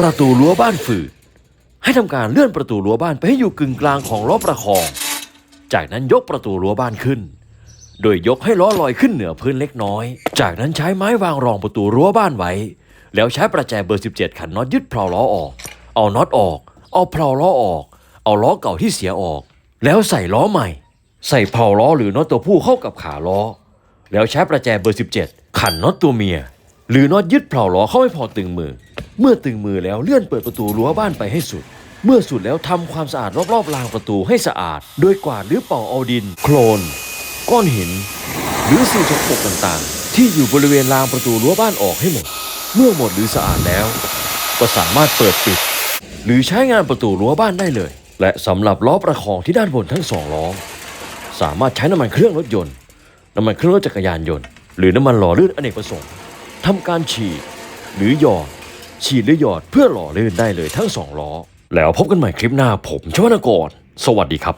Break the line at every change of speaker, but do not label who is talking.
ประตูรั้วบ้านฝืดให้ทำการเลื่อนประตูรั้วบ้านไปให้อยู่กึ่งกลางของล้อประคอง จากนั้นยกประตูรั้วบ้านขึ้น โดยยกให้ล้อลอยขึ้นเหนือพื้นเล็กน้อย จากนั้นใช้ไม้วางรองประตูรั้วบ้านไว้ แล้วใช้ประแจเบอร์ 17 ขันน็อตยึดเพลาล้อออก เอาน็อตออก เอาเพลาล้อออก เอาล้อเก่าที่เสียออก แล้วใส่ล้อใหม่ ใส่เพลาล้อหรือน็อตตัวผู้เข้ากับขาล้อ แล้วใช้ประแจเบอร์ 17 ขันน็อตตัวเมีย หรือน็อตยึดเพลาล้อเข้าให้พอตึงมือ เมื่อตึงมือแล้วเลื่อนเปิดประตูรั้วบ้านไปให้สุด เมื่อสุดแล้วทำความสะอาดรอบๆรางประตูให้สะอาด โดยกวาดหรือเป่าเอาดิน โคลน ก้อนหิน หรือสิ่งสกปรกต่างๆ ที่อยู่บริเวณรางประตูรั้วบ้านออกให้หมด เมื่อหมดหรือสะอาดแล้ว ก็สามารถเปิดปิด หรือใช้งานประตูรั้วบ้านได้เลย และสำหรับล้อประคองที่ด้านบนทั้งสองล้อสามารถใช้น้ำมันเครื่องรถยนต์ น้ำมันเครื่องรถจักรยานยนต์ หรือน้ำมันหล่อลื่นอเนกประสงค์ทำการฉีดหรือหยอด ฉีดหรือหยอดเพื่อหล่อลื่นได้เลยทั้งสองล้อ แล้วพบกันใหม่คลิปหน้าผมชวนกร สวัสดีครับ